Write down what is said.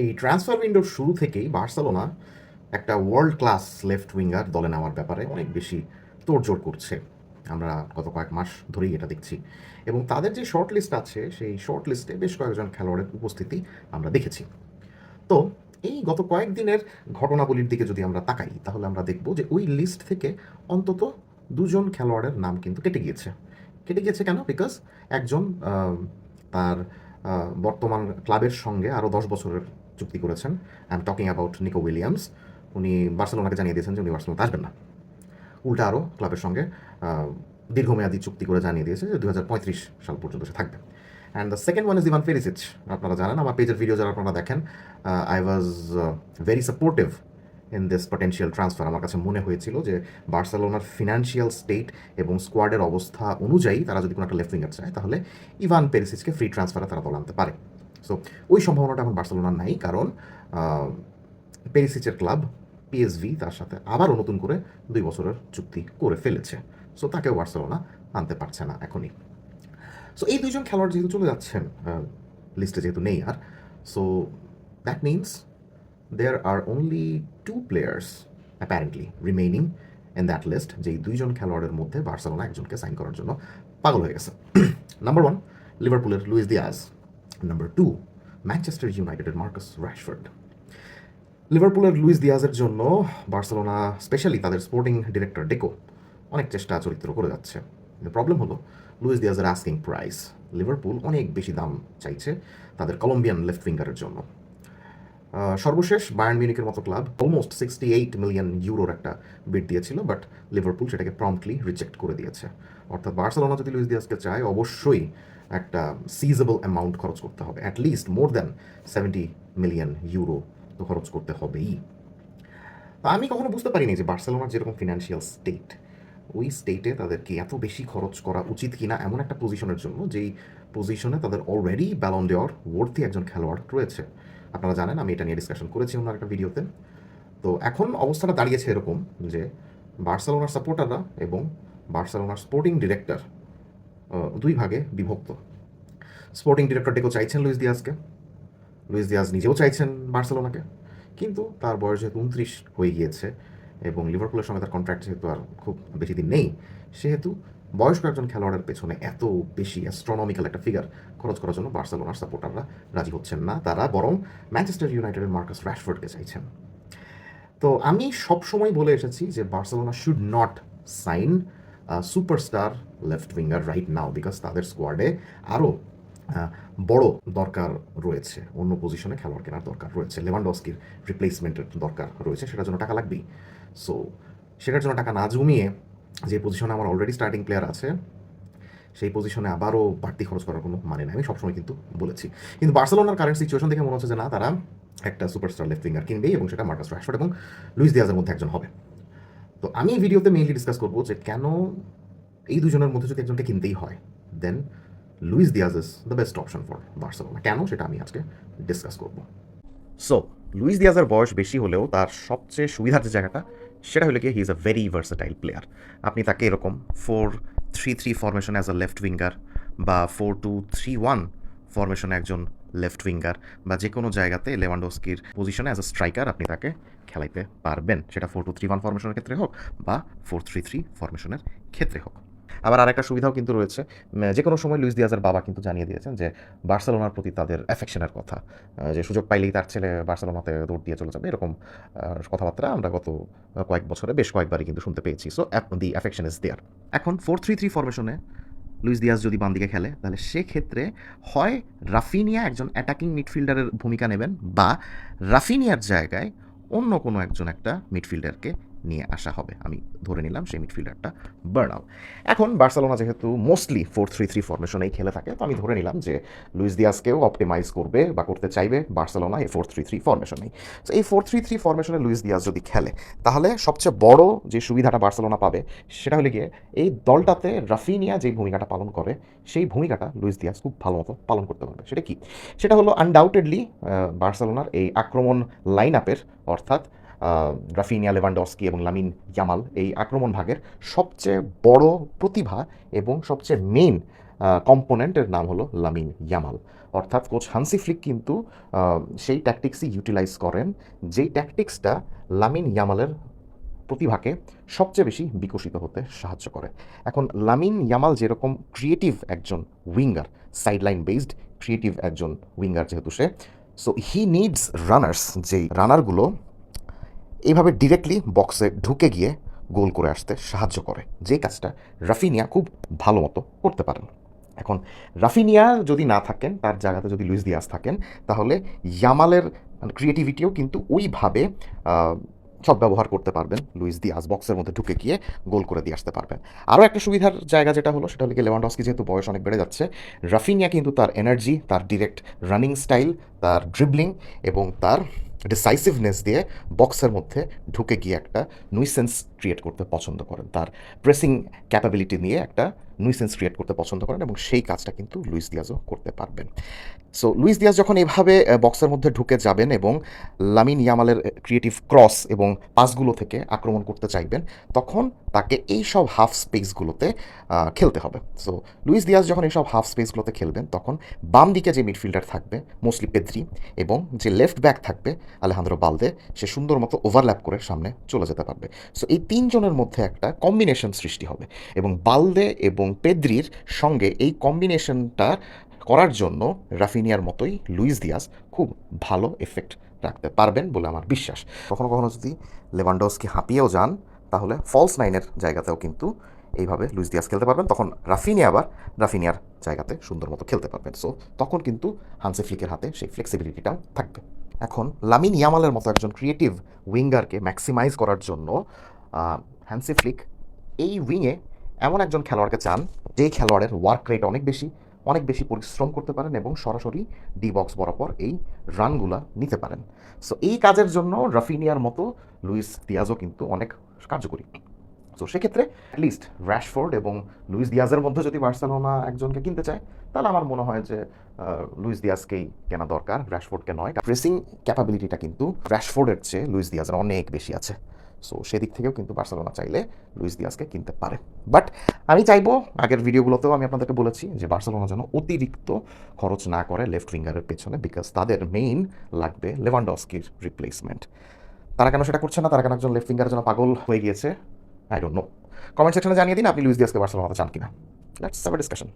এই ট্রান্সফার উইন্ডোর শুরু থেকেই বার্সেলোনা একটা ওয়ার্ল্ড ক্লাস লেফট উইঙ্গার দলে নেওয়ার ব্যাপারে অনেক বেশি তোড়জোড় করছে। আমরা গত কয়েক মাস ধরেই এটা দেখছি। এবং তাদের যে শর্ট লিস্ট আছে, সেই শর্ট লিস্টে বেশ কয়েকজন খেলোয়াড়ের উপস্থিতি আমরা দেখেছি। তো এই গত কয়েকদিনের ঘটনাবলীর দিকে যদি আমরা তাকাই, তাহলে আমরা দেখব যে ওই লিস্ট থেকে অন্তত দুজন খেলোয়াড়ের নাম কিন্তু কেটে গিয়েছে। কেটে গিয়েছে কেন? বিকজ একজন তার বর্তমান ক্লাবের সঙ্গে আরও দশ বছরের চুক্তি করেছেন I am talking about Nico Williams উনি বার্সেলোনাকে জানিয়ে দিয়েছেন যে উনি বার্সেলোনাতে আসবেন না। উল্টা আরও ক্লাবের সঙ্গে দীর্ঘমেয়াদী চুক্তি করে জানিয়ে দিয়েছে যে দু হাজার পঁয়ত্রিশ সাল পর্যন্ত সে থাকবে। And the second one is Ivan Perisic আপনারা জানেন, আমার পেজের ভিডিও যারা আপনারা দেখেন I was very supportive in this potential transfer আমার কাছে মনে হয়েছিল যে বার্সেলোনার ফিনান্সিয়াল স্টেট এবং স্কোয়াডের অবস্থা অনুযায়ী তারা যদি কোনো একটা লেফট উইঙ্গার চায়, তাহলে ইভান পেরিসিসকে ফ্রি ট্রান্সফারে তারা দল আনতে পারে। সো ওই সম্ভাবনাটা এখন বার্সেলোনার নাই, কারণ পেরিসিচের ক্লাব পিএসভি তার সাথে আবারও নতুন করে দুই বছরের চুক্তি করে ফেলেছে। সো তাকেও বার্সেলোনা আনতে পারছে না এখনই। সো এই দুইজন খেলোয়াড় যেহেতু চলে যাচ্ছেন লিস্টে যেহেতু নেই আর so that means there are only two players apparently remaining in that list যেই দুইজন খেলোয়াড়ের মধ্যে বার্সেলোনা একজনকে সাইন করার জন্য পাগল হয়ে গেছে। নাম্বার ওয়ান লিভারপুলের Luis Diaz number two Manchester ইউনাইটেডের মার্কাস র্যাশফোর্ড লিভারপুলের লুইস দিয়াজের জন্য বার্সেলোনা স্পেশালি তাদের স্পোর্টিং ডিরেক্টর ডেকো অনেক চেষ্টা চরিত্র করে যাচ্ছে। প্রবলেম হলো লুইস দিয়াজের আস্কিং প্রাইস লিভারপুল অনেক বেশি দাম চাইছে তাদের কলম্বিয়ান লেফট ফিঙ্গারের জন্য। সর্বশেষ বায়ার্ন মিউনিকের মতো club almost sixty eight million ইউরোর একটা বিড দিয়েছিল বাট লিভারপুল সেটাকে প্রম্পটলি রিজেক্ট করে দিয়েছে। অর্থাৎ বার্সেলোনা যদি লুইস দিয়াজকে চায়, অবশ্যই একটা সিজেবল অ্যামাউন্ট খরচ করতে হবে at least more than seventy million euro তো খরচ করতে হবেই। তা আমি কখনো বুঝতে পারিনি যে বার্সেলোনার যেরকম ফিনান্সিয়াল স্টেট ওই স্টেটে তাদেরকে এত বেশি খরচ করা উচিত কিনা এমন একটা পজিশনের জন্য, যেই পজিশনে তাদের অলরেডি ব্যালন দেওয়ার ওয়ার্থি একজন খেলোয়াড় রয়েছে। আপনারা জানেন, আমি এটা নিয়ে ডিসকাশন করেছি অন্য একটা ভিডিওতে তো। এখন অবস্থাটা দাঁড়িয়েছে এরকম যে বার্সেলোনার সাপোর্টাররা এবং বার্সেলোনার স্পোর্টিং ডিরেক্টর দুই ভাগে বিভক্ত। স্পোর্টিং ডিরেক্টর ডেকো চাইছেন লুইস দিয়াজকে। লুইস দিয়াজ নিজেও চাইছেন বার্সেলোনাকে, কিন্তু তার বয়স যেহেতু উনত্রিশ হয়ে গিয়েছে এবং লিভারপুলের সঙ্গে তার কন্ট্রাক্ট যেহেতু আর খুব বেশি দিন নেই, সেহেতু বয়স্ক একজন খেলোয়াড়ের পেছনে এত বেশি অ্যাস্ট্রোনমিক্যাল একটা ফিগার খরচ করার জন্য বার্সেলোনার সাপোর্টাররা রাজি হচ্ছেন না তারা, বরং ম্যানচেস্টার ইউনাইটেডের মার্কাস র্যাশফোর্ডকে চাইছেন। তো আমি সবসময় বলে এসেছি যে Barcelona should not sign superstar left winger right now because তাদের স্কোয়াডে আরও বড় দরকার রয়েছে। অন্য পজিশনে খেলোয়াড় কেনার দরকার রয়েছে। লেভানডস্কির রিপ্লেসমেন্টের দরকার রয়েছে। সেটার জন্য টাকা লাগবেই। সো সেটার জন্য টাকা না জমিয়ে যে পজিশনে আমার অলরেডি স্টার্টিং প্লেয়ার আছে, সেই পজিশনে আবারও বাড়তি খরচ করার কোনো মানে নেই। আমি সবসময় কিন্তু বলেছি। কিন্তু বার্সেলোনার কারেন্ট সিচুয়েশন দেখে মনে হচ্ছে যে না, তারা একটা সুপারস্টার লেফট উইঙ্গার কিনবেই এবং সেটা মার্কাস রাশফোর্ড এবং লুইস দিয়াজের মধ্যে একজন হবে। তো আমি ভিডিওতে মেইনলি ডিসকাস করব যে কেন এই দুজনের মধ্যে যদি একজনকে কিনতেই হয় then Luis Diaz is the best option for Barcelona. কেন? সেটা আমি আজকে ডিসকাস করব। সো লুইস দিয়াজের বয়স বেশি হলেও তার সবচেয়ে সুবিধার যে জায়গাটা সেটা হলো কি he is a very versatile player আপনি তাকে এরকম four three three formation as a left winger বা four two three one formation একজন লেফট উইঙ্গার বা যে কোনো জায়গাতে লেভানডোস্কির পজিশনে অ্যাজ আ স্ট্রাইকার আপনি তাকে খেলাইতে পারবেন। সেটা ফোর টু থ্রি ওয়ান ফরমেশনের ক্ষেত্রে হোক বা ফোর থ্রি থ্রি ফরমেশনের ক্ষেত্রে হোক। আবার আরেকটা সুবিধাও কিন্তু রয়েছে। যে কোনো সময় লুইস দিয়াজের বাবা কিন্তু জানিয়ে দিয়েছেন যে বার্সেলোনার প্রতি তাদের অ্যাফেকশনের কথা যে সুযোগ পাইলেই তার ছেলে বার্সেলোনাতে দৌড় দিয়ে চলে যাবে, এরকম কথাবার্তা আমরা গত কয়েক বছরে বেশ কয়েকবারই কিন্তু শুনতে পেয়েছি। So the affection is there এখন ফোর থ্রি থ্রি ফরমেশনে লুইস দিয়াজ যদি বাম দিকে খেলে, তাহলে সেক্ষেত্রে হয় রাফিনিয়া একজন অ্যাটাকিং মিডফিল্ডারের ভূমিকা নেবেন বা রাফিনিয়ার জায়গায় অন্য কোনো একজন একটা মিডফিল্ডারকে নিয়ে আসা হবে। আমি ধরে নিলাম সেই মিডফিল্ডারটা বার্নাল এখন বার্সেলোনা যেহেতু মোস্টলি ফোর থ্রি থ্রি ফরমেশনেই খেলে থাকে, তো আমি ধরে নিলাম যে লুইস দিয়াসকেও অপটিমাইজ করবে বা করতে চাইবে বার্সেলোনা এই ফোর থ্রি থ্রি ফরমেশনেই তো এই ফোর থ্রি থ্রি ফরমেশনে লুইস দিয়াস যদি খেলে, তাহলে সবচেয়ে বড় যে সুবিধাটা বার্সেলোনা পাবে, সেটা হলে গিয়ে এই দলটাতে রাফিনিয়া যে ভূমিকাটা পালন করে, সেই ভূমিকাটা লুইস দিয়াস খুব ভালো মতো পালন করতে পারবে। সেটা কি? সেটা হলো আনডাউটেডলি বার্সেলোনার এই আক্রমণ লাইন আপের অর্থাৎ রাফিনিয়া লেভানডস্কি এবং লামিন ইয়ামাল এই আক্রমণ ভাগের সবচেয়ে বড় প্রতিভা এবং সবচেয়ে মেইন কম্পোনেন্টের নাম হলো লামিন ইয়ামাল। অর্থাৎ কোচ হানসি ফ্লিক কিন্তু সেই ট্যাকটিক্সই ইউটিলাইজ করেন, যেই ট্যাকটিক্সটা লামিন ইয়ামালের প্রতিভাকে সবচেয়ে বেশি বিকশিত হতে সাহায্য করে। এখন লামিন ইয়ামাল যেরকম ক্রিয়েটিভ একজন উইঙ্গার সাইডলাইন বেসড ক্রিয়েটিভ একজন উইঙ্গার যেহেতু সে সো হি নিডস রানার্স যেই রানারগুলো এইভাবে ডিরেক্টলি বক্সে ঢুকে গিয়ে গোল করে আসতে সাহায্য করে। যে কাজটা রাফিনিয়া খুব ভালো মতো করতে পারেন। এখন রাফিনিয়া যদি না থাকেন তার জায়গাতে যদি লুইস দিয়াস থাকেন তাহলে ইয়ামালের ক্রিয়েটিভিটিও কিন্তু ওইভাবে আহ, সদ্ব্যবহার করতে পারবেন। লুইস দিয়াস বক্সের মধ্যে ঢুকে গিয়ে গোল করে দিয়ে আসতে পারবেন। আরও একটা সুবিধার জায়গা যেটা হলো সেটা হলো লেভানডস্কি যেহেতু বয়স অনেক বেড়ে যাচ্ছে রাফিনিয়া কিন্তু তার এনার্জি তার ডিরেক্ট রানিং স্টাইল তার ড্রিবলিং এবং তার ডিসাইসিভনেস দিয়ে বক্সের মধ্যে ঢুকে গিয়ে একটা নুইসেন্স ক্রিয়েট করতে পছন্দ করেন। তার প্রেসিং ক্যাপাবিলিটি নিয়ে একটা নুইসেন্স ক্রিয়েট করতে পছন্দ করেন এবং সেই কাজটা কিন্তু লুইস দিয়াজও করতে পারবেন। সো লুইস দিয়াজ যখন এভাবে বক্সের মধ্যে ঢুকে যাবেন এবং লামিন ইয়ামালের ক্রিয়েটিভ ক্রস এবং পাসগুলো থেকে আক্রমণ করতে চাইবেন, তখন তাকে এই সব হাফ স্পেসগুলোতে খেলতে হবে। সো লুইস দিয়াজ যখন এইসব হাফ স্পেসগুলোতে খেলবেন, তখন বাম দিকে যে মিডফিল্ডার থাকবে, মোস্টলি পেদ্রি এবং যে লেফট ব্যাক থাকবে আলেহান্দ্রো বালদে, সে সুন্দর মতো ওভারল্যাপ করে সামনে চলে যেতে পারবে। সো এই তিনজনের মধ্যে একটা কম্বিনেশন সৃষ্টি হবে এবং বালদে এবং পেদ্রির সঙ্গে এই কম্বিনেশনটা করার জন্য রাফিনিয়ার মতোই লুইস দিয়াস খুব ভালো এফেক্ট রাখতে পারবেন বলে আমার বিশ্বাস। কখনো কখনো যদি লেভানডোসকে হাঁপিয়েও যান, তাহলে ফলস নাইনের জায়গাতেও কিন্তু এইভাবে লুইস দিয়াস খেলতে পারবেন। তখন রাফিনিয়া আবার রাফিনিয়ার জায়গাতে সুন্দর মতো খেলতে পারবেন। সো তখন কিন্তু হানসে ফ্লিকের হাতে সেই ফ্লেক্সিবিলিটিটাও থাকবে। এখন লামিন ইয়ামালের মতো একজন ক্রিয়েটিভ উইঙ্গারকে ম্যাক্সিমাইজ করার জন্য হ্যান্সি ফ্লিক এই উইংয়ে এমন একজন খেলোয়াড়কে চান যেই খেলোয়াড়ের ওয়ার্ক রেট অনেক বেশি অনেক বেশি পরিশ্রম করতে পারেন এবং সরাসরি ডি বক্স বরাবর এই রানগুলা নিতে পারেন। সো এই কাজের জন্য রাফিনিয়ার মতো লুইস দিয়াজও কিন্তু অনেক কার্যকরী। সো সেক্ষেত্রে লিস্ট র্যাশফোর্ড এবং লুইস দিয়াজের মধ্যে যদি বার্সেলোনা একজনকে কিনতে চায়, তাহলে আমার মনে হয় যে লুইস দিয়াজকেই কেনা দরকার র্যাশফোর্ডকে নয়। প্রেসিং ক্যাপাবিলিটিটা কিন্তু র্যাশফোর্ডের চেয়ে লুইস দিয়াজের অনেক বেশি আছে। সো সেদিক থেকেও কিন্তু বার্সেলোনা চাইলে লুইস দিয়াজকে কিনতে পারে। বাট আমি চাইব, আগের ভিডিওগুলোতেও আমি আপনাদেরকে বলেছি যে, বার্সেলোনা যেন অতিরিক্ত খরচ না করে লেফট উইঙ্গারের পেছনে বিকজ তাদের মেইন লাগবে লেভানডস্কির রিপ্লেসমেন্ট তারা কেন সেটা করছে না? তারা কেন একজন লেফট উইঙ্গারের জন্য পাগল হয়ে গিয়েছে? আই ডোন্ট নো কমেন্ট সেকশনে জানিয়ে দিন, আপনি লুইস দিয়াসকে বার্সেলোনাতে চান কিনা। Let's have discussion